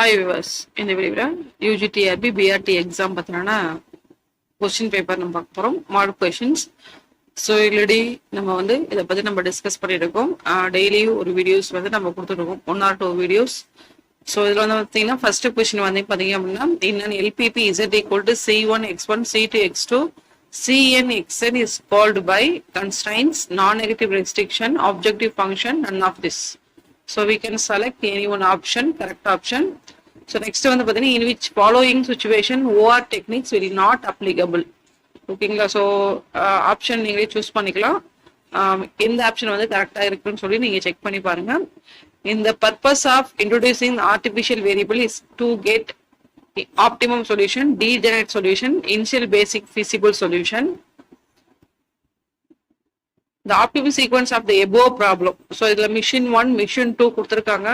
Hi viewers இந்த வீடியோவில் UGTRB PRT exam பார்த்தீங்கன்னா கொஸ்டின் பேப்பர் நம்ம பார்க்க போகிறோம் மாடல் கொஷின்ஸ் ஸோ இல்லடி நம்ம வந்து இதை பற்றி நம்ம டிஸ்கஸ் பண்ணியிருக்கோம். டெய்லியும் ஒரு வீடியோஸ் வந்து நம்ம கொடுத்துருக்கோம். One or two videos so இதில் வந்து பார்த்தீங்கன்னா ஃபர்ஸ்ட் கொஸ்டின் வந்து பார்த்தீங்க அப்படின்னா இன்னும் LPP Z equal to C one X one C two X two CN XN is called by constraints non negative restriction objective function none of this So we can select any one option, correct option. So next வந்து பார்த்தீங்கன்னா in which following situation OR techniques will not applicable ஓகேங்களா so option நீங்களே choose பண்ணிக்கலாம். எந்த option வந்து கரெக்டாக இருக்குன்னு சொல்லி நீங்கள் செக் பண்ணி பாருங்க. இந்த purpose of introducing artificial variable is to get optimum solution degenerate solution initial basic feasible solution இந்த optimum sequence of the above problem so இதில் மிஷின் ஒன் மிஷின் டூ கொடுத்துருக்காங்க.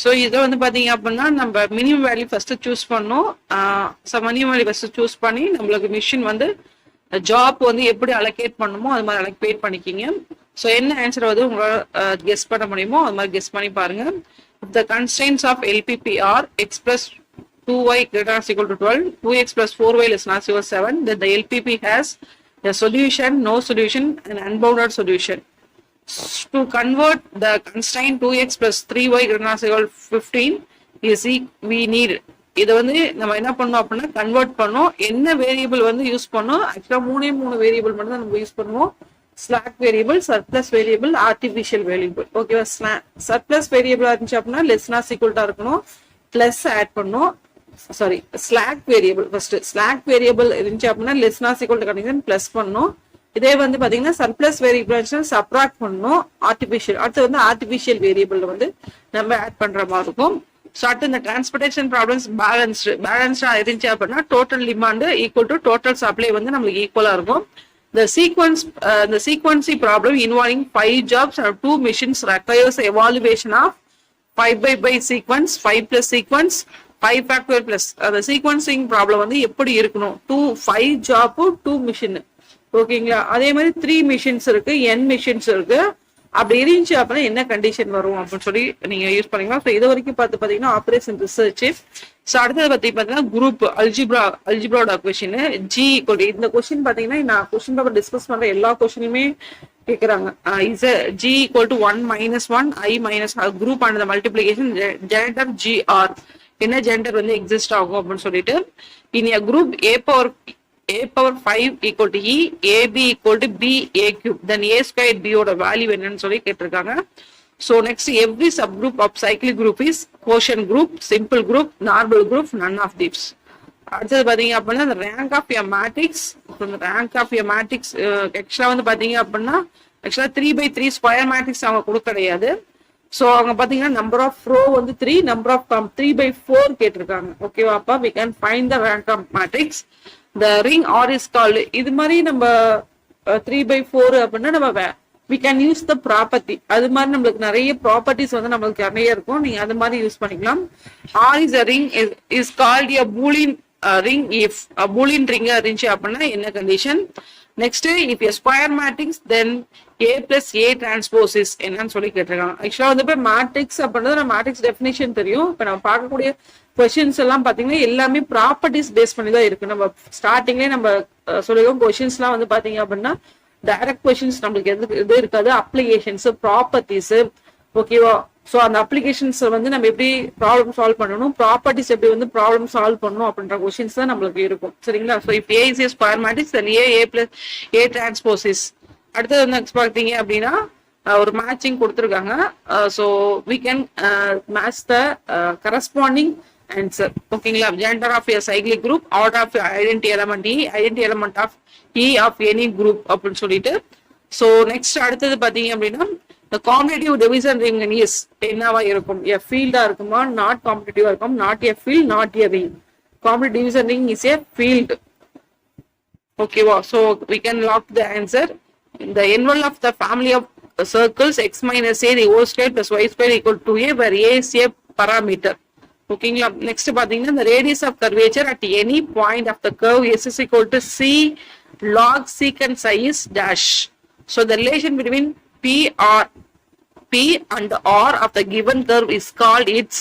ஸோ இதை வந்து பார்த்தீங்க அப்படின்னா நம்ம மினிமம் வேல்யூ ஃபஸ்ட்டு சூஸ் பண்ணோம் so minimum value first choose பண்ணி நம்மளுக்கு மிஷின் வந்து ஜாப் வந்து எப்படி அலோகேட் பண்ணுமோ அது மாதிரி அலோகேட் பண்ணிக்கிங்க. ஸோ என்ன ஆன்சர் வந்து உங்களால் கெஸ் பண்ண முடியுமோ அது மாதிரி கெஸ் பண்ணி பாருங்க. The constraints of LPP are X plus two Y greater equal to twelve two X plus four Y less not சிவர் seven the LPP has the solution no solution and unbounded solution To convert the constraint 2x plus 3y is equal 15 is we need. இதை வந்து நம்ம என்ன பண்ணோம் அப்படின்னா convert பண்ணோம். என்ன variable வந்து யூஸ் பண்ணோம்? ஆக்சுவலா மூணே மூணு வேரியபிள் மட்டும் தான் நம்ம யூஸ் பண்ணுவோம். Slack variable surplus variable artificial variable ஓகேவா சர்ப்ளஸ் வேரியபிளா இருந்துச்சு அப்படின்னா லெஸ்னா சீக்குவல்ட்டா இருக்கணும். பிளஸ் ஆட் பண்ணும். Sorry slack variable first slack variable இருந்துச்சு அப்படின்னா லெஸ் நாஸ் ஈக்குவல் கண்டிஷன் பிளஸ் பண்ணும். இதே வந்து பாத்தீங்கன்னா சர்ப்ளஸ் வேரியபிள் சப்ராக்ட் பண்ணணும். ஆர்டிபிஷியல் அடுத்து வந்து ஆர்டிபிஷியல் வேரியபிள் வந்து நம்ம ஆட் பண்ற மாதிரி இருக்கும். ஸோ அடுத்து இந்த டிரான்ஸ்போர்டேஷன் ப்ராப்ளம்ஸ் பேலன்ஸ்டு பேலன்ஸ்டா இருந்துச்சு அப்படின்னா total demand equal to total supply வந்து நம்மளுக்கு ஈக்குவலா இருக்கும். The sequence, uh, the sequencing problem involving five jobs or two missions requires evaluation of five by by sequence five plus sequence five factor plus அந்த sequencing problem வந்து எப்படி இருக்கணும்? Two five job two machine ஓகேங்களா? அதே மாதிரி three machines இருக்கு என் machines இருக்கு. அப்படி இருந்துச்சு அப்படின்னா என்ன கண்டிஷன் வரும் அப்படின்னு சொல்லி நீங்க யூஸ் பண்ணிக்கலாம். ஸோ இது வரைக்கும் பார்த்து பார்த்தீங்கன்னா ஆப்ரேஷன் ரிசர்ச் ஸோ அடுத்தது பத்தி பார்த்தீங்கன்னா குரூப் அல்ஜிப்ரா அல்ஜிப்ராட கொஷின் ஜி இந்த கொஸ்டின் பார்த்தீங்கன்னா நான் கொஷின் பேப்பர் டிஸ்கஸ் பண்ற எல்லா கொஸ்டினுமே கேக்குறாங்க. Is G equal to one minus one I minus group ஆனது மல்டிபிளிகேஷன் ஜெனடர் ஜி ஆர் என்ன ஜெண்டர் வந்து எக்ஸிஸ்ட் ஆகும் அப்படின்னு சொல்லிட்டு in a group A power A power five to e ab AB to b B A then then A b ஓட value என்னன்னு சொல்லி கேட்டிருக்காங்க. So next every sub group of cyclic group is quotient group simple group normal group none of these அடுத்தது பாத்தீங்க அப்படின்னா இந்த rank of a matrix இந்த rank of a matrix extra வந்து பாத்தீங்க அப்படின்னா ஆக்சுவலாக three by three square matrix அவங்க கொடுக்க கிடையாது. ஸோ அவங்க பாத்தீங்கன்னா நம்பர் ஆஃப் ரோ வந்து three number of column three by four கேட்டிருக்காங்க. ஓகேவா அப்பா? We can find the rank of matrix the ring R is called இது மாதிரி நம்ம த்ரீ பை ஃபோர் அப்படின்னா நம்ம we can use the property அது மாதிரி நம்மளுக்கு நிறைய ப்ராப்பர்ட்டிஸ் வந்து நம்மளுக்கு நிறைய இருக்கும். நீங்க அது மாதிரி யூஸ் பண்ணிக்கலாம். R is a ring is called a Boolean ring if Boolean ring இருந்துச்சு அப்படின்னா என்ன condition next if a square matrix then A plus A transpose is என்னன்னு சொல்லி கேட்டிருக்காங்க. ஆக்சுவலா வந்து இப்போ மேட்ரிக்ஸ் அப்படின்றது நம்ம மேட்ரிக்ஸ் டெஃபினேஷன் தெரியும். இப்போ நம்ம பார்க்கக்கூடிய கொஷின்ஸ் எல்லாம் பாத்தீங்கன்னா எல்லாமே ப்ராப்பர்ட்டிஸ் பேஸ் பண்ணி தான் இருக்கு. நம்ம ஸ்டார்டிங்லேயே நம்ம சொல்லியிருக்கோம் கொஷின்ஸ்லாம் வந்து பாத்தீங்க அப்படின்னா டைரக்ட் கொஷின்ஸ் நம்மளுக்கு எது இது இருக்காது. அப்ளிகேஷன்ஸ் ப்ராப்பர்ட்டிஸ் ஓகேவா ஸோ அந்த அப்ளிகேஷன்ஸ் வந்து நம்ம எப்படி ப்ராப்ளம் சால்வ் பண்ணணும்? ப்ராப்பர்ட்டிஸ் எப்படி வந்து ப்ராப்ளம் சால்வ் பண்ணணும் அப்படின்ற கொஷின்ஸ் தான் நம்மளுக்கு இருக்கும். சரிங்களா? ஸோ இப்போ A is square matrix then A A plus A transpose is அடுத்தது வந்து பார்த்தீங்க அப்படின்னா ஒரு மேட்சிங் கொடுத்துருக்காங்க. So we can match the corresponding answer ஓகேங்களா? Generator of a cyclic group order of identity element E identity element of E of any group அப்படின்னு சொல்லிட்டு. So next அடுத்தது பார்த்தீங்க அப்படின்னா இந்த காம்படிட்டிவ் டிவிஷன் ரிங் இஸ் என்னவா இருக்கும்? எ ஃபீல்டா இருக்குமா? நாட் காம்படிட்டிவா இருக்கும். Not a field not a ring commutative division ring is a field ஓகேவா so we can lock the answer இந்த envelope of the family of circles X minus A the whole square plus Y square equal to A where A is a parameter ஓகேங்களா next பாத்தீங்கன்னா இந்த radius of curvature at any point of the curve S is equal to C log secant size dash so the relation between P R P and R of the given curve is called its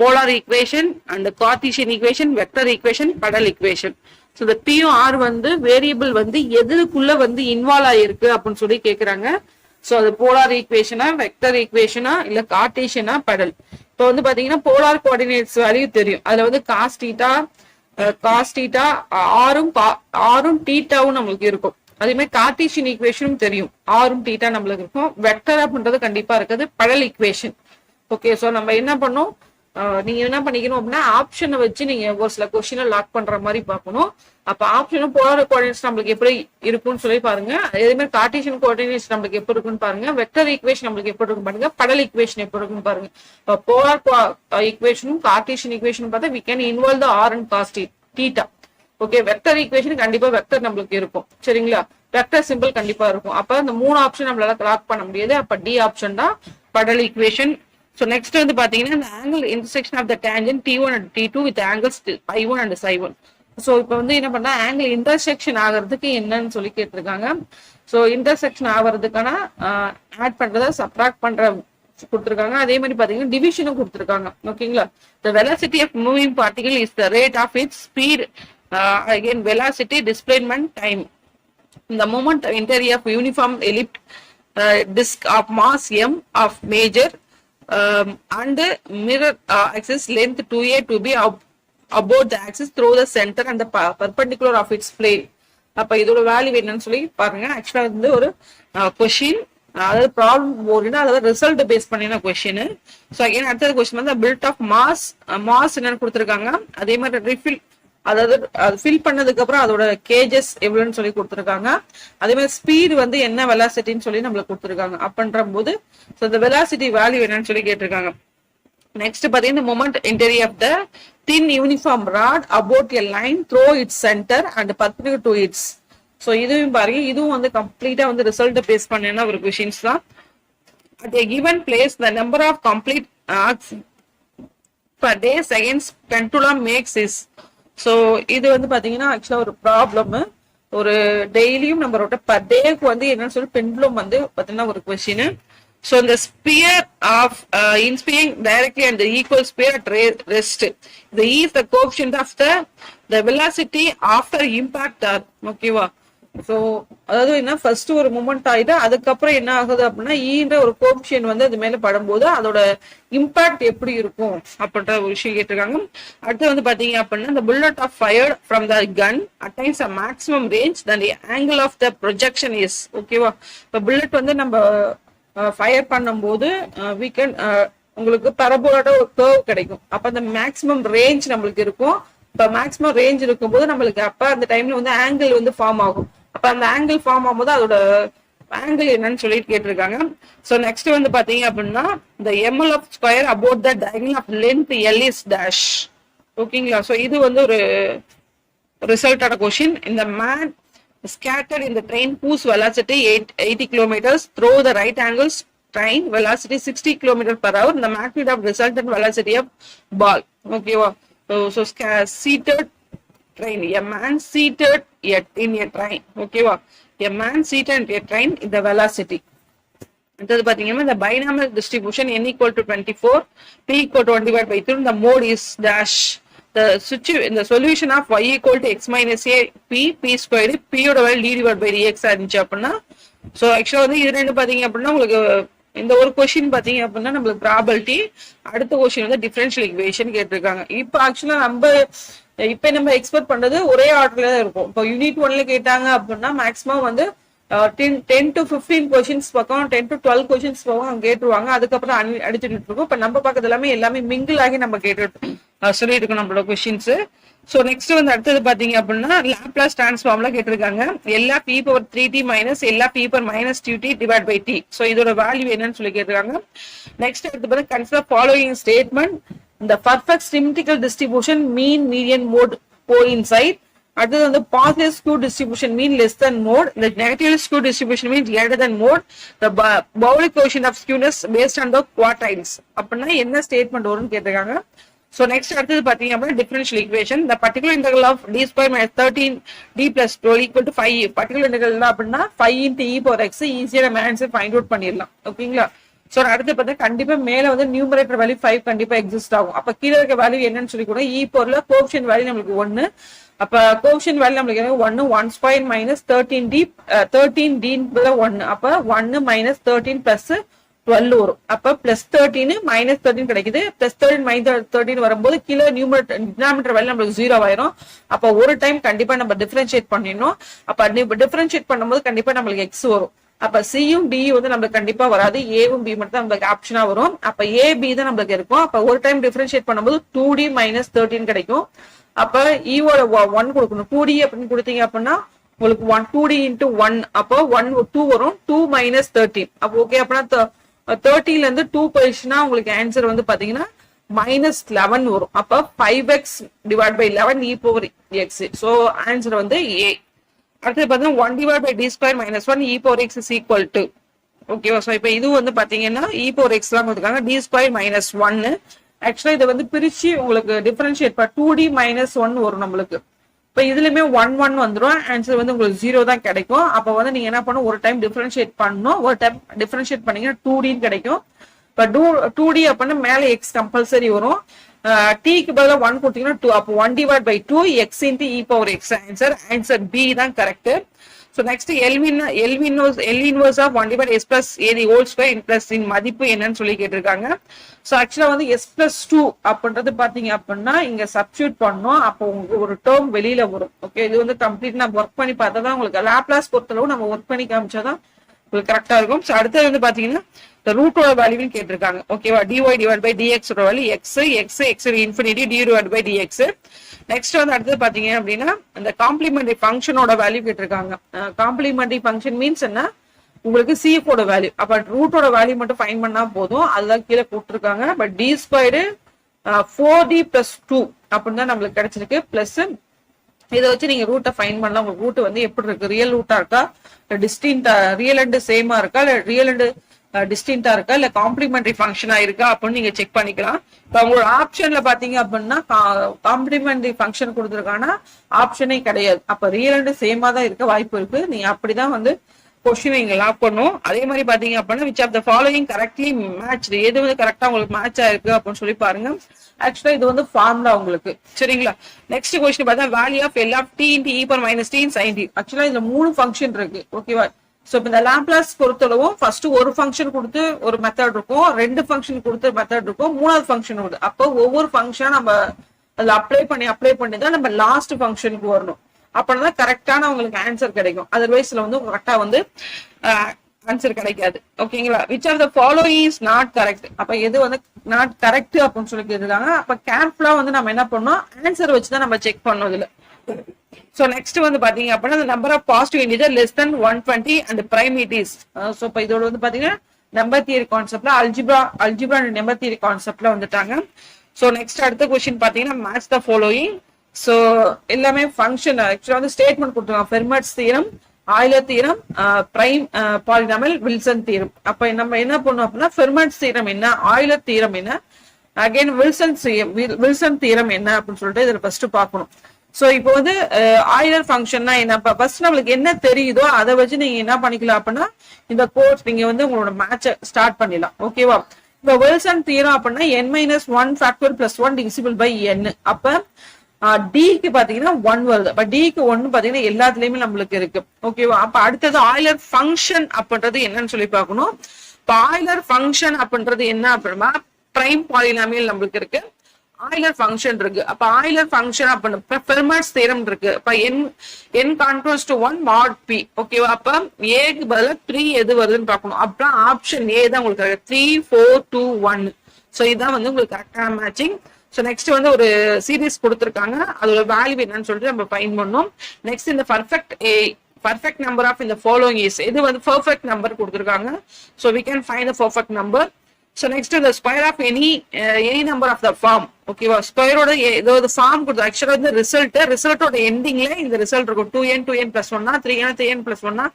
polar equation and Cartesian equation vector equation pedal equation so இந்த பியும் R வந்து variable வந்து எதுக்குள்ள வந்து involve ஆயிருக்கு அப்படின்னு சொல்லி கேட்குறாங்க ஸோ அது போலார் ஈக்குவேஷனா வெக்டர் ஈக்குவேஷனா இல்லை கார்டீசியனா படல் இப்போ வந்து பாத்தீங்கன்னா போலார் கோஆர்டினேட்ஸ் வரையும் தெரியும். அதில் வந்து காஸ்டீட்டா காஸ்டீட்டா ஆரும் ஆறும் டீட்டாவும் நம்மளுக்கு இருக்கும். அதே மாதிரி கார்டீசியன் ஈக்குவேஷனும் தெரியும். ஆரும் டீட்டா நம்மளுக்கு இருக்கும். வெக்டர் அப்படின்றது கண்டிப்பா இருக்குது. படல் ஈக்குவேஷன் ஓகே ஸோ நம்ம என்ன பண்ணோம்? நீங்க என்ன பண்ணிக்கணும் அப்படின்னா ஆப்ஷனை வச்சு நீங்க ஒரு சில கொஸ்டினை லாக் பண்ற மாதிரி பார்க்கணும். அப்ப ஆப்ஷனும் போலார் கோஆர்டினேட்ஸ் நம்மளுக்கு எப்படி இருக்கும்னு சொல்லி பாருங்க. அதே மாதிரி கார்டீசியன் கோஆர்டினேட்ஸ் நம்மளுக்கு எப்படி இருக்குன்னு பாருங்க. வெக்டர் ஈக்குவேஷன் நம்மளுக்கு எப்படி இருக்கும் பாருங்க. படல் ஈக்குவேஷன் எப்படி இருக்குன்னு பாருங்க. இப்போ போலார் ஈக்குவேஷனும் கார்டீசியன் ஈக்குவேஷனும் பார்த்தா we can involve the R and காஸ்டி theta okay vector equation கண்டிப்பா வெக்டர் நம்மளுக்கு இருக்கும். சரிங்களா? வெக்டர் சிம்பிள் கண்டிப்பா இருக்கும். அப்ப அந்த மூணு ஆப்ஷன் நம்மளால லாக் பண்ண முடியாது. அப்ப டி ஆப்ஷன் தான் படல் ஈக்குவேஷன் ஸோ நெக்ஸ்ட் வந்து பாத்தீங்கன்னா இந்த angle intersection of the tangent T one and T two with angles I one and psi one so இப்போ வந்து என்ன பண்ணா ஆங்கிள் இன்டர்செக்ஷன் ஆகிறதுக்கு என்னன்னு சொல்லி கேட்டிருக்காங்க. ஸோ இன்டர்செக்ஷன் ஆகிறதுக்கான ஆட் பண்றத சப்ராக்ட் பண்ற கொடுத்துருக்காங்க. அதே மாதிரி பாத்தீங்கன்னா டிவிஷனும் கொடுத்துருக்காங்க. ஓகேங்களா the velocity of moving particle is the rate of its speed again velocity displacement time the moment interior of uniform ellipse uh, disk of mass m of major um, and mirror uh, axis length 2a to be ab- about the axis through the center and the per- perpendicular of its plane அப்ப இதோட value என்னன்னு சொல்லி பாருங்க ஆக்சுவலா வந்து ஒரு question அதாவது problem போர்டுனா அதாவது ரிசல்ட் பேஸ் பண்ணின கொஸ்டின் ஸோ அகைன் அடுத்தது கொஸ்டின் வந்து பில்ட் ஆஃப் மாஸ் மாஸ் என்னன்னு கொடுத்துருக்காங்க அதே மாதிரி ரிஃபில் அதாவது அது ஃபில் பண்ணதுக்கு அப்புறம் அதோட கேஜஸ் எவ்வளவுன்னு சொல்லி கொடுத்துருக்காங்க. அதே மாதிரி ஸ்பீடு வந்து என்ன வெலாசிட்டின்னு சொல்லி நம்மளுக்கு கொடுத்துருக்காங்க. அப்படின்ற போது ஸோ இந்த வெலாசிட்டி வேல்யூ என்னன்னு சொல்லி கேட்டிருக்காங்க. நெக்ஸ்ட் பாத்தீங்கன்னா moment இன்டெரி of the thin uniform rod about a line through its centre and பத்து டு இட்ஸ் ஸோ இதுவும் பாருங்க. இதுவும் வந்து கம்ப்ளீட்டா வந்து ரிசல்ட் பேஸ் பண்ண ஒரு கொஷின்ஸ் தான். At a given place the number of complete acts per day seconds pendulum makes is so இது வந்து பார்த்தீங்கன்னா ஆக்சுவலாக ஒரு ப்ராப்ளம் ஒரு டெய்லியும் நம்மளோட பர் டேக்கு வந்து என்னன்னு சொல்லி பெண்களும் வந்து பார்த்தீங்கன்னா ஒரு கொஸ்டின் ஸோ இந்த sphere of inspiring directly and equal sphere at rest இந்த is the caption of the the velocity after impact are ஓகேவா ஸோ அதாவது என்ன? ஃபர்ஸ்ட் ஒரு மூமெண்ட் ஆயிட்டு அதுக்கப்புறம் என்ன ஆகுது அப்படின்னா ஈன்ற ஒரு கோப்ஷன் வந்து அது மேல படும்போது அதோட இம்பாக்ட் எப்படி இருக்கும் அப்படின்ற ஒரு விஷயம் கேட்டிருக்காங்க. அடுத்து வந்து பாத்தீங்க அப்படின்னா இந்த bullet of fired from the gun attains a maximum range then the angle of the projection ஓகேவா இப்போ புல்லட் வந்து நம்ம ஃபயர் பண்ணும்போது வீ கேன் உங்களுக்கு பரபோலோட ஒரு கர்வ் கிடைக்கும். அப்ப அந்த மேக்ஸிமம் ரேஞ்ச் நம்மளுக்கு இருக்கும். இப்போ மேக்ஸிமம் ரேஞ்ச் இருக்கும்போது நம்மளுக்கு அப்ப அந்த டைம்ல வந்து ஆங்கிள் வந்து ஃபார்ம் ஆகும். அப்ப அந்த ஆங்கிள் ஃபார்ம் ஆகும்போது அதோட ஆங்கிள் என்னன்னு சொல்லிட்டு கேட்டிருக்காங்க சோ நெக்ஸ்ட் வந்து பாத்தீங்க அப்படின்னா இந்த ML of square about the diagonal of length L is dash ஓகேங்களா சோ இது வந்து ஒரு ரிசல்ட்டான கொஷின் இந்த man scattered in the train whose velocity 8, 80 kilometers through the right angles train velocity 60 kilometers per hour the magnitude of resultant velocity of ball okay wow. so, so sca- seated train. A man seated yet in a train. ஓகேவா a man man seated in a train அடுத்தது பாத்தீங்கன்னா இந்த binomial distribution N equal to twenty four P equal twenty five by through இந்த mode is dash the situ இந்த solution of y equal to x minus a p p squared p யோட value d divided by dx இருந்துச்சு அப்படின்னா so ஆக்சுவலா வந்து இது ரெண்டு பாத்தீங்க அப்படின்னா உங்களுக்கு இந்த ஒரு கொஸ்டின் பாத்தீங்க அப்படின்னா நம்மளுக்கு ப்ராபலிட்டி அடுத்த கொஸ்டின் வந்து டிஃபரன்ஷியல் இக்குவேஷன் கேட்டிருக்காங்க. இப்போ ஆக்சுவலா நம்ம இப்ப நம்ம எக்ஸ்பெக்ட் பண்றது ஒரே ஆர்டர்ல தான் இருக்கும். இப்போ யூனிட் ஒன்ல கேட்டாங்க அப்படின்னா மேக்ஸிமம் வந்து ten ten to fifteen questions பக்கம் டென் டு டுவெல் கொஷின்ஸ் பக்கம் கேட்டுருவாங்க. அதுக்கப்புறம் அடி- அடிச்சுட்டு இருக்கும். இப்போ நம்ம பக்கத்துல எல்லாமே எல்லாமே மிங்கிள் ஆகி நம்ம கேட்டு சொல்லிட்டு இருக்கோம் நம்மளோட கொஷின்ஸ் ஸோ நெக்ஸ்ட் வந்து அடுத்தது பாத்தீங்க அப்படின்னா லேப்லாஸ் டிரான்ஸ்ஃபார்ம்ல கேட்டிருக்காங்க. எல்லா p power three t minus எல்லா p power minus two t divide by t so இதோட வேல்யூ என்னன்னு சொல்லி கேட்டிருக்காங்க. நெக்ஸ்ட் அடுத்து பார்த்தா கன்சிடர் ஃபாலோயிங் ஸ்டேட்மெண்ட் இந்த perfect symmetrical distribution mean median mode coincide அடுத்தது வந்து positive skew distribution mean less than mode இந்த negative skew distribution mean greater than mode the Bowley's coefficient of skewness based on the quartiles அப்படின்னா என்ன statement வரும்னு கேட்டிருக்காங்க. So next அடுத்தது பார்த்தீங்க அப்படின்னா டிஃபரன்ஷியல் ஈக்குவேஷன் இந்த particular integral of d square minus thirteen d plus twelve equal to five particular integral அப்படின்னா five into e power x ஈஸியாக நம்ம ஆன்சர் ஃபைண்ட் அவுட் பண்ணிடலாம். ஓகேங்களா? ஸோ அடுத்து பார்த்தா கண்டிப்பா மேல வந்து நியூமரேட்டர் வேல்யூ ஃபைவ் கண்டிப்பா எக்ஸிஸ்ட் ஆகும். அப்ப கீழே இருக்க வேல்யூ என்னன்னு சொல்லி கூட இ பொருள் கோப்ஷன் வேல்யூ நம்மளுக்கு ஒன்னு அப்ப கோப்ஷன் வேல்யூ நம்மளுக்கு என்ன? ஒன்னு one square minus thirteen d thirteen teen ஒன்னு அப்ப ஒன்னு மைனஸ் தேர்ட்டீன் பிளஸ் டுவெல் வரும். அப்ப பிளஸ் தேர்ட்டின் மைனஸ் தேர்ட்டின் கிடைக்குது. பிளஸ் தேர்ட்டின் மைனஸ் தேர்ட்டின் வரும்போது கீழே நியூமரேட்டர் டினாமினேட்டர் வேல்யூ நம்மளுக்கு ஜீரோ ஆயிரும். அப்ப ஒரு டைம் கண்டிப்பா நம்ம டிஃபரன்ஷியேட் பண்ணிடணும். அப்ப டிஃபரன்ஷியேட் பண்ணும்போது கண்டிப்பா நம்மளுக்கு எக்ஸ் வரும். அப்ப சியும் டி வந்து நம்மளுக்கு கண்டிப்பா வராது. ஏவும் பி மட்டும் தான் நம்மளுக்கு ஆப்ஷனா வரும். அப்ப ஏ பி தான் நம்மளுக்கு இருக்கும். அப்ப ஒரு டைம் டிஃபரன்ஷியேட் பண்ணும்போது டூ டி மைனஸ் தேர்ட்டின் கிடைக்கும். அப்ப e ஈவோட ஒன் கொடுக்கணும். டூ டி அப்படின்னு கொடுத்தீங்க அப்படின்னா உங்களுக்கு one two d into one அப்போ ஒன் டூ வரும். டூ மைனஸ் தேர்ட்டின் அப்போ ஓகே அப்படின்னா தேர்ட்டில இருந்து டூ போயிடுச்சுன்னா உங்களுக்கு ஆன்சர் வந்து பாத்தீங்கன்னா மைனஸ் லெவன் வரும். அப்போ five x divide by eleven e power x so answer வந்து ஏ அடுத்தது பார்த்தீங்கன்னா one divide by d square minus one e power x is equal to ஓகேவா ஸோ இப்போ இது வந்து பாத்தீங்கன்னா இ e போர் எக்ஸ் தான் கொடுத்துருக்காங்க. டி ஸ்கொயர் மைனஸ் ஒன்னு ஆக்சுவலா இதை வந்து பிரிச்சு உங்களுக்கு டிஃபரன்ஷியேட் பண்ண டூ டி மைனஸ் ஒன் வரும் நம்மளுக்கு. இப்போ இதுலயுமே ஒன் ஒன் வந்துடும் ஆன்சர் வந்து உங்களுக்கு ஜீரோ தான் கிடைக்கும். அப்போ வந்து நீங்க என்ன பண்ணும் ஒரு டைம் டிஃபரன்ஷியேட் பண்ணணும். ஒரு டைம் டிஃபரன்ஷியேட் பண்ணீங்கன்னா டூ டின்னு கிடைக்கும். இப்போ டூ டூ டி அப்படின்னா மேலே எக்ஸ் கம்பல்சரி வரும். டிக்கு பதிலாக ஒன் கொடுத்தீங்கன்னா டூ அப்போ one divide by two x into e power x answer answer b தான் correct so next Elvin l inverse l inverse of one divide s plus ஏதி whole square in plus in மதிப்பு என்னன்னு சொல்லி கேட்டிருக்காங்க. So ஆக்சுவலாக வந்து S plus two அப்படின்றது பார்த்தீங்க அப்படின்னா இங்க சப்ஸ்டியூட் பண்ணோம். அப்போ உங்களுக்கு ஒரு டேர்ம் வெளியில் வரும். ஓகே இது வந்து கம்ப்ளீட் நம்ம ஒர்க் பண்ணி பார்த்தா தான் உங்களுக்கு. லேப்லாஸ் பொறுத்தளவு நம்ம ஒர்க் பண்ணி காமிச்சா தான் உங்களுக்கு கரெக்டா இருக்கும். ஸோ அடுத்தது வந்து பாத்தீங்கன்னா இந்த ரூட்டோட வேல்யூன்னு கேட்டிருக்காங்க. ஓகேவா dy divide by டிஎக்ஸோட value x x x infinity d divide by d x next வந்து அடுத்தது பாத்தீங்க அப்படின்னா இந்த காம்ப்ளிமெண்டரி ஃபங்க்ஷனோட வேல்யூ கேட்டிருக்காங்க. காம்ப்ளிமெண்டரி ஃபங்க்ஷன் மீன்ஸ் என்ன? உங்களுக்கு சிஎஃபோட வேல்யூ அப்ப ரூட்டோட வேல்யூ மட்டும் ஃபைன் பண்ணா போதும். அதுதான் கீழே கொடுத்துருக்காங்க. But d squared four d plus two அப்படின்னு தான் நம்மளுக்கு கிடைச்சிருக்கு. பிளஸ் இதை வச்சு நீங்க ரூட்டை ஃபைன் பண்ணலாம். உங்களுக்கு ரூட் வந்து எப்படி இருக்கு? ரியல் ரூட்டா இருக்கா? டிஸ்டின்டா ரியல் அண்ட் சேமா இருக்கா? இல்ல ரியல் அண்ட் டிஸ்டின்டா இருக்கா? இல்ல காம்ப்ளிமெண்டரி ஃபங்க்ஷனா இருக்கா? அப்படின்னு நீங்க செக் பண்ணிக்கலாம். இப்போ உங்களோட ஆப்ஷன்ல பாத்தீங்க அப்படின்னா காம்ப்ளிமெண்டரி ஃபங்க்ஷன் கொடுத்துருக்கானா ஆப்ஷனே கிடையாது. அப்ப ரியல் அண்ட் சேமா தான் இருக்க வாய்ப்பு இருக்கு. நீங்க அப்படிதான் வந்து கொஸ்டின் இங்க லாக் பண்ணும் அதே மாதிரி பாத்தீங்க அப்படின்னா which of the following correctly match எது வந்து கரெக்டா உங்களுக்கு மேட்ச் ஆயிருக்கு அப்படின்னு சொல்லி பாருங்க. ஆக்சுவலா இது வந்து ஃபார்ம்லா உங்களுக்கு. சரிங்களா? நெக்ஸ்ட் கொஸ்டின் பார்த்தா value of L of t into e power minus t sine t ஆக்சுவலா இதுல மூணு ஃபங்க்ஷன் இருக்கு. ஓகேவா ஸோ இப்போ இந்த லாப்லாஸ் பொறுத்தளவும் ஃபர்ஸ்ட் ஒரு ஃபங்க்ஷன் கொடுத்து ஒரு மெத்தட் இருக்கும். ரெண்டு ஃபங்க்ஷன் கொடுத்து மெத்தட் இருக்கும். மூணாவது ஃபங்க்ஷன் உண்டு. அப்போ ஒவ்வொரு ஃபங்க்ஷன் நம்ம அதில் அப்ளை பண்ணி அப்ளை பண்ணி தான் நம்ம லாஸ்ட் ஃபங்க்ஷனுக்கு வரணும். அப்படின்னா கரெக்டான உங்களுக்கு ஆன்சர் கிடைக்கும். அதர்வைஸ்ல வந்து கரெக்டா வந்து ஆன்சர் கிடைக்காது. ஓகேங்களா which are the following is not correct அப்ப எது வந்து நாட் கரெக்ட் அப்படின்னு சொல்லி கேட்டுருக்காங்க. அப்ப கேர்ஃபுல்லா வந்து நம்ம என்ன பண்ணோம் ஆன்சர் வச்சு தான் நம்ம செக் பண்ணோம் இதுல. ஸோ நெக்ஸ்ட் வந்து பாத்தீங்க அப்படின்னா number of positive integer less than one twenty and prime it is so இப்போ இதோட வந்து பாத்தீங்கன்னா நம்பர் தியரி கான்செப்ட்ல algebra algebra and number theory கான்செப்ட்ல வந்துட்டாங்க. ஸோ நெக்ஸ்ட் அடுத்த கொஸ்டின் பாத்தீங்கன்னா மேட்ச் த ஃபாலோயிங் ஸோ எல்லாமே ஃபங்க்ஷன் ஆக்சுவலாக வந்து ஸ்டேட்மெண்ட் கொடுத்துருக்காங்க. ஃபெர்மட்ஸ் தீரம் ஆயிலர் தீரம் பிரைம் பாலினாமல் வில்சன் தீரம் அப்ப நம்ம என்ன பண்ணோம் அப்படின்னா ஃபெர்மட்ஸ் தீரம் என்ன ஆயிலர் தீரம் என்ன அகைன் வில்சன் வில்சன் தீரம் என்ன அப்படின்னு சொல்லிட்டு இதில் ஃபர்ஸ்ட் பார்க்கணும். ஸோ இப்போ வந்து uh, ஆயிலர் ஃபங்க்ஷன்னா என்ன? ஃபர்ஸ்ட் நம்மளுக்கு என்ன தெரியுதோ அதை வச்சு நீங்க என்ன பண்ணிக்கலாம் அப்படின்னா இந்த கோர்ஸ் நீங்க வந்து உங்களோட மேட்சை ஸ்டார்ட் பண்ணிடலாம். ஓகேவா இப்போ வில்சன் தீரம் அப்படின்னா n minus one factor plus one divisible by n அப்ப டிக்கு பாத்தீங்கன்னா ஒன் வருது அப்ப டிக்கு ஒன்னு பாத்தீங்கன்னா எல்லாத்துலயுமே நம்மளுக்கு இருக்கு. ஓகேவா அப்ப அடுத்தது ஆயிலர் ஃபங்க்ஷன் அப்படின்றது என்னன்னு சொல்லி பார்க்கணும். இப்ப ஆயிலர் ஃபங்க்ஷன் அப்படின்றது என்ன அப்படின்னா பிரைம் பாலினாமியல் நம்மளுக்கு இருக்கு. ஆயிலர் ஃபங்க்ஷன் இருக்கு. அப்ப ஆயிலர் ஃபங்க்ஷன் அப்படின்னு பெர்மட்ஸ் தேரம் இருக்கு. அப்ப n n congruent to one mod p ஓகேவா அப்ப ஏக்கு பதிலாக த்ரீ எது வருதுன்னு பார்க்கணும். அப்புறம் ஆப்ஷன் ஏ தான் உங்களுக்கு three four two one so இதுதான் வந்து உங்களுக்கு கரெக்டான மேட்சிங் ஸோ நெக்ஸ்ட் வந்து ஒரு சீரீஸ் கொடுத்துருக்காங்க. அதோட வேல்யூ என்னன்னு சொல்லிட்டு நம்ம ஃபைன் பண்ணோம். நெக்ஸ்ட் இந்த perfect a perfect number of இந்த ஃபாலோயிங் இஸ் இது வந்து பர்ஃபெக்ட் நம்பர் கொடுத்துருக்காங்க. So we can find the perfect number so next இந்த square of any any number of the form ஓகேவா ஸ்கொயரோட ஏதோ ஒரு ஃபார்ம் கொடுத்து ஆக்சுவலாக வந்து ரிசல்ட் ரிசல்ட்டோட எண்டிங்ல இந்த ரிசல்ட் இருக்கும். Two n two n plus ஒன்னா three n three n plus ஒன்னா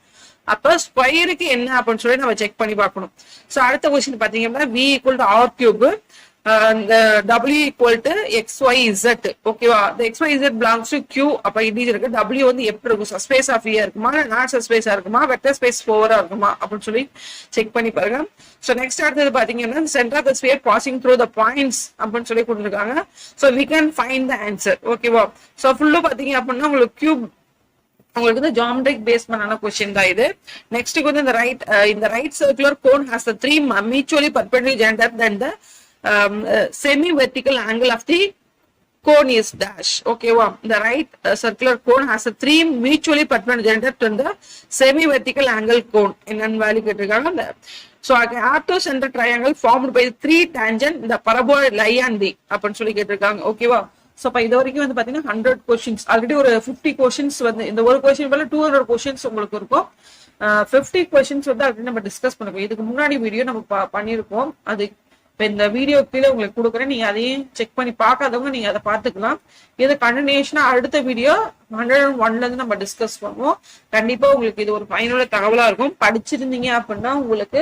அப்போ ஸ்கொயருக்கு என்ன அப்படின்னு சொல்லி நம்ம செக் பண்ணி பார்க்கணும். ஸோ அடுத்த கொஸ்டின் பாத்தீங்கன்னா V equal to R cube Uh, இந்த W equal to x y z ஓகேவா இந்த x y z belongs to Q அப்ப இண்டிஜர் இருக்கு டபிள்யூ வந்து எப்படி இருக்கும்? சஸ்பேஸ் ஆஃப் இயர் இருக்குமா? நாட் ஸ்பேஸா இருக்குமா? வெக்டர் ஸ்பேஸ் ஃபோரா இருக்குமா? அப்படின்னு சொல்லி செக் பண்ணி பாருங்க. ஸோ நெக்ஸ்ட் அடுத்தது பாத்தீங்கன்னா centre of the sphere passing through the points அப்படின்னு சொல்லி கொடுத்துருக்காங்க. So we can find the answer ஓகேவா ஸோ ஃபுல்லு பாத்தீங்க அப்படின்னா உங்களுக்கு கியூப் உங்களுக்கு வந்து ஜாமெட்ரிக் பேஸ் பண்ணான கொஸ்டின் தான் இது. நெக்ஸ்ட் வந்து இந்த ரைட் uh, இந்த right circular cone has the three mutually perpendicular generators then the semi vertical angle of the cone is dash ஓகேவா the right uh, circular cone has a three mutually perpendicular to the semi vertical angle cone. என்னன்னு value கேட்டிருக்காங்க அந்த so orthocentre triangle formed by three tangent இந்த parabola lie and the அப்படின்னு சொல்லி கேட்டிருக்காங்க. ஓகேவா so இப்போ இது வரைக்கும் வந்து பார்த்தீங்கன்னா ஹண்ட்ரட் கொஷின்ஸ் ஆல்ரெடி ஒரு ஃபிஃப்டி கொஷின்ஸ் வந்து இந்த ஒரு கொஷின் போல டூ ஹண்ட்ரட் கொஷின்ஸ் உங்களுக்கு இருக்கும். Uh, ஃபிஃப்டி கொஷின்ஸ் வந்து ஆல்ரெடி நம்ம டிஸ்கஸ் பண்ணிருக்கோம் இதுக்கு முன்னாடி வீடியோ நம்ம பண்ணியிருக்கோம் அது இப்போ இந்த வீடியோ கீழே உங்களுக்கு கொடுக்குறேன். நீங்க அதையும் செக் பண்ணி பார்க்காதவங்க நீங்க அதை பார்த்துக்கலாம். இது கண்டினியூஷனா அடுத்த வீடியோ ஹண்ட்ரட் அண்ட் ஒன்ல இருந்து நம்ம டிஸ்கஸ் பண்ணுவோம். கண்டிப்பா உங்களுக்கு இது ஒரு பயனுள்ள தகவலா இருக்கும். படிச்சிருந்தீங்க அப்படின்னா உங்களுக்கு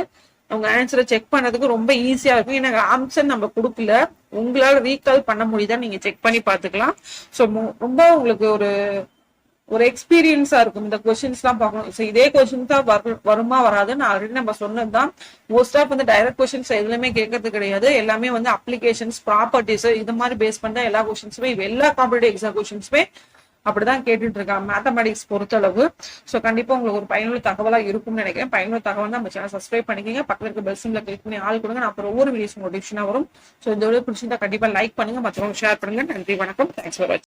உங்க ஆன்சரை செக் பண்ணதுக்கு ரொம்ப ஈஸியா இருக்கும். ஏன்னா ஆன்சர் நம்ம கொடுக்கல. உங்களால ரீகால் பண்ண முடியுதா நீங்க செக் பண்ணி பார்த்துக்கலாம். ஸோ ரொம்ப உங்களுக்கு ஒரு ஒரு எக்ஸ்பீரியன்ஸா இருக்கும். இந்த கொஸ்டின்ஸ் எல்லாம் பார்க்கணும். ஸோ இதே கொஸ்டின் தான் வருமா வராதுன்னு ஆல்ரெடி நம்ம சொன்னதுதான். மோஸ்ட் ஆஃப் வந்து டைரக்ட் கொஸ்டின்ஸ் எதுவுமே கேட்கறது கிடையாது. எல்லாமே வந்து அப்ளிகேஷன்ஸ் ப்ராப்பர்ட்டிஸ் இது மாதிரி பேஸ் பண்ண எல்லா கொஸ்டின்ஸுமே எல்லா காம்படிட்டிவ் எக்ஸாம் கொஸ்டின்ஸுமே அப்படிதான் கேட்டுட்டு இருக்காங்க மேத்தமெட்டிக்ஸ் பொறுத்தளவு. ஸோ கண்டிப்பா உங்களுக்கு ஒரு பயனுள்ள தகவலா இருக்கும்னு நினைக்கிறேன். பயனுள்ள தகவல் நம்ம சேனல் சப்ஸ்கிரைப் பண்ணிக்கங்க. பக்கத்தில் இருக்க பெல் சிம்ல கிளிக் பண்ணி ஆள் கொடுங்க. நான் அப்புறம் ஒவ்வொரு வீடியோஸ் நோட்டிஃபிகேஷனா வரும். ஸோ இந்த வீடியோ பிடிச்சிருந்தா கண்டிப்பா லைக் பண்ணுங்க. மற்றவங்க ஷேர் பண்ணுங்க. நன்றி வணக்கம். தேங்க்ஸ் ஃபார் வாட்சிங்